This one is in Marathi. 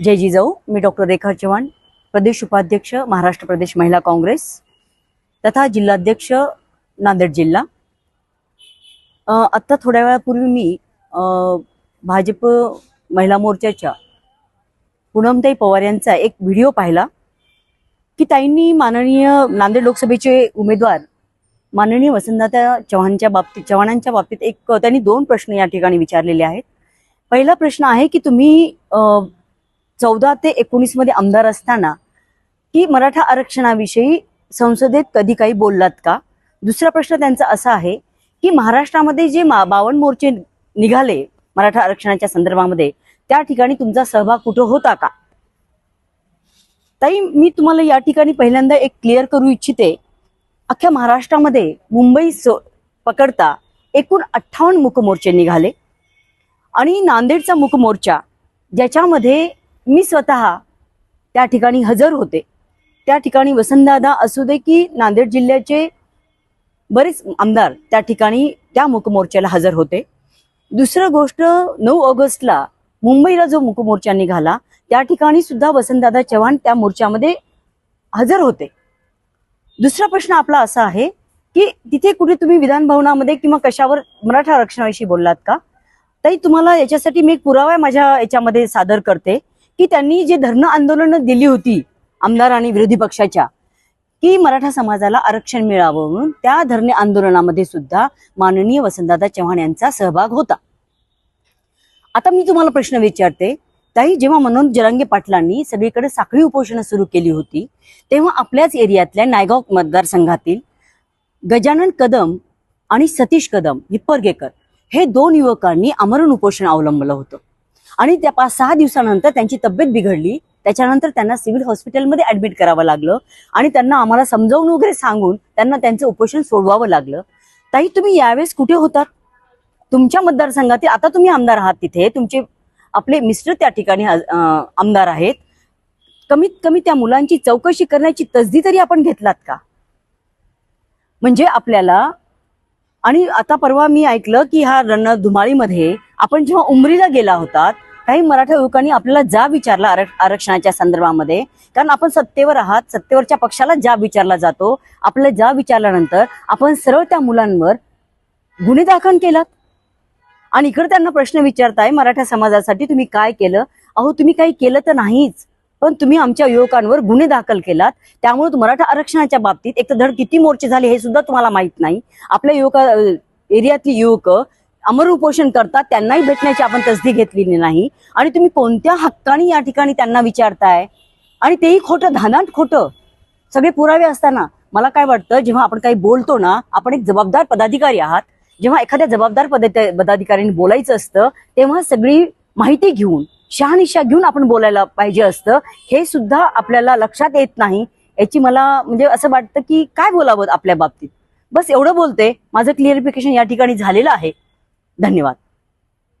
जय जिजाऊ मी डॉक्टर रेखा चव्हाण प्रदेश उपाध्यक्ष महाराष्ट्र प्रदेश महिला काँग्रेस तथा जिल्हाध्यक्ष नांदेड जिल्हा. आत्ता थोड्या वेळापूर्वी मी भाजप महिला मोर्चाच्या पूनमताई पवार यांचा एक व्हिडिओ पाहिला की ताईंनी माननीय नांदेड लोकसभेचे उमेदवार माननीय वसंतदादा चव्हाणच्या बाबतीत चव्हाणांच्या बाबतीत एक त्यांनी दोन प्रश्न या ठिकाणी विचारलेले आहेत. पहिला प्रश्न आहे की तुम्ही चौदा ते एकोणीसमध्ये आमदार असताना की मराठा आरक्षणाविषयी संसदेत कधी काही बोललात का? दुसरा प्रश्न त्यांचा असा आहे की महाराष्ट्रामध्ये जे बावन बावन्न मोर्चे निघाले मराठा आरक्षणाच्या संदर्भामध्ये त्या ठिकाणी तुमचा सहभाग कुठं होता का? ताई मी तुम्हाला या ठिकाणी पहिल्यांदा एक क्लिअर करू इच्छिते अख्ख्या महाराष्ट्रामध्ये मुंबई सो पकडता एकूण अठ्ठावन्न मुकमोर्चे निघाले. आणि नांदेडचा मुकमोर्चा ज्याच्यामध्ये मी स्वतः त्या ठिकाणी हजर होते. त्या ठिकाणी वसंतदादा असू दे की नांदेड जिल्ह्याचे बरेच आमदार त्या ठिकाणी त्या मुकमोर्चाला हजर होते. दुसरं गोष्ट नऊ ऑगस्टला मुंबईला जो मुकमोर्चा निघाला त्या ठिकाणी सुद्धा वसंतदादा चव्हाण त्या मोर्चामध्ये हजर होते. दुसरा प्रश्न आपला असा आहे की तिथे कुठे तुम्ही विधान भवनामध्ये किंवा कशावर मराठा आरक्षणाविषयी बोललात का? ताई तुम्हाला याच्यासाठी मी एक पुरावा माझ्या याच्यामध्ये सादर करते. की त्यांनी जे धरणं आंदोलनं दिली होती आमदार आणि विरोधी पक्षाच्या की मराठा समाजाला आरक्षण मिळावं म्हणून त्या धरणे आंदोलनामध्ये सुद्धा माननीय वसंतदादा चव्हाण यांचा सहभाग होता. आता मी तुम्हाला प्रश्न विचारते ताई जेव्हा मनोज जरांगे पाटलांनी सगळीकडे साखळी उपोषणं सुरू केली होती तेव्हा आपल्याच एरियातल्या नायगाव मतदारसंघातील गजानन कदम आणि सतीश कदम हिप्परगेकर हे दोन युवकांनी आमरण उपोषण अवलंबलं होतं. आणि त्या पाच सहा दिवसानंतर त्यांची तब्येत बिघडली. त्याच्यानंतर त्यांना सिव्हिल हॉस्पिटलमध्ये ऍडमिट करावं लागलं. आणि त्यांना आम्हाला समजावून वगैरे सांगून त्यांना त्यांचं उपोषण सोडवावं लागलं. ताई तुम्ही यावेळेस कुठे होतात? तुमच्या मतदारसंघातील आता तुम्ही आमदार आहात तिथे. तुमचे आपले मिस्टर त्या ठिकाणी आमदार आहेत. कमीत कमी त्या मुलांची चौकशी करण्याची तसदी तरी आपण घेतलात का? म्हणजे आपल्याला आणि आता परवा मी ऐकलं की हा रणधुमाळीमध्ये आपण जेव्हा उमरीला गेला होता काही मराठा युवकांनी आपल्याला जा विचारला आरक्षणाच्या संदर्भामध्ये. कारण आपण सत्तेवर आहात सत्तेवरच्या पक्षाला जा विचारला जातो. आपल्याला जा विचारल्यानंतर आपण सरळ त्या मुलांवर गुन्हे दाखल केलात. आणि इकडे त्यांना प्रश्न विचारताय मराठा समाजासाठी तुम्ही काय केलं? अहो तुम्ही काही केलं तर नाहीच. पण तुम्ही आमच्या युवकांवर गुन्हे दाखल केलात. त्यामुळे मराठा आरक्षणाच्या बाबतीत एक तर धड किती मोर्चे झाले हे सुद्धा तुम्हाला माहीत नाही. आपल्या युवका एरियातली युवक अमर उपोषण करतात त्यांनाही भेटण्याची आपण तसदी घेतलेली नाही. आणि तुम्ही कोणत्या हक्काने या ठिकाणी त्यांना विचारताय? आणि तेही खोटं धानाट खोटं. सगळे पुरावे असताना मला काय वाटतं जेव्हा आपण काही बोलतो ना आपण एक जबाबदार पदाधिकारी आहात. जेव्हा एखाद्या जबाबदार पद पदाधिकाऱ्यांनी बोलायचं असतं तेव्हा सगळी माहिती घेऊन शहानिशा घेऊन आपण बोलायला पाहिजे असतं. हे सुद्धा आपल्याला लक्षात येत नाही. याची मला म्हणजे असं वाटतं की काय बोलावं आपल्या बाबतीत? बस एवढं बोलते माझं क्लिअरिफिकेशन या ठिकाणी झालेलं आहे. धन्यवाद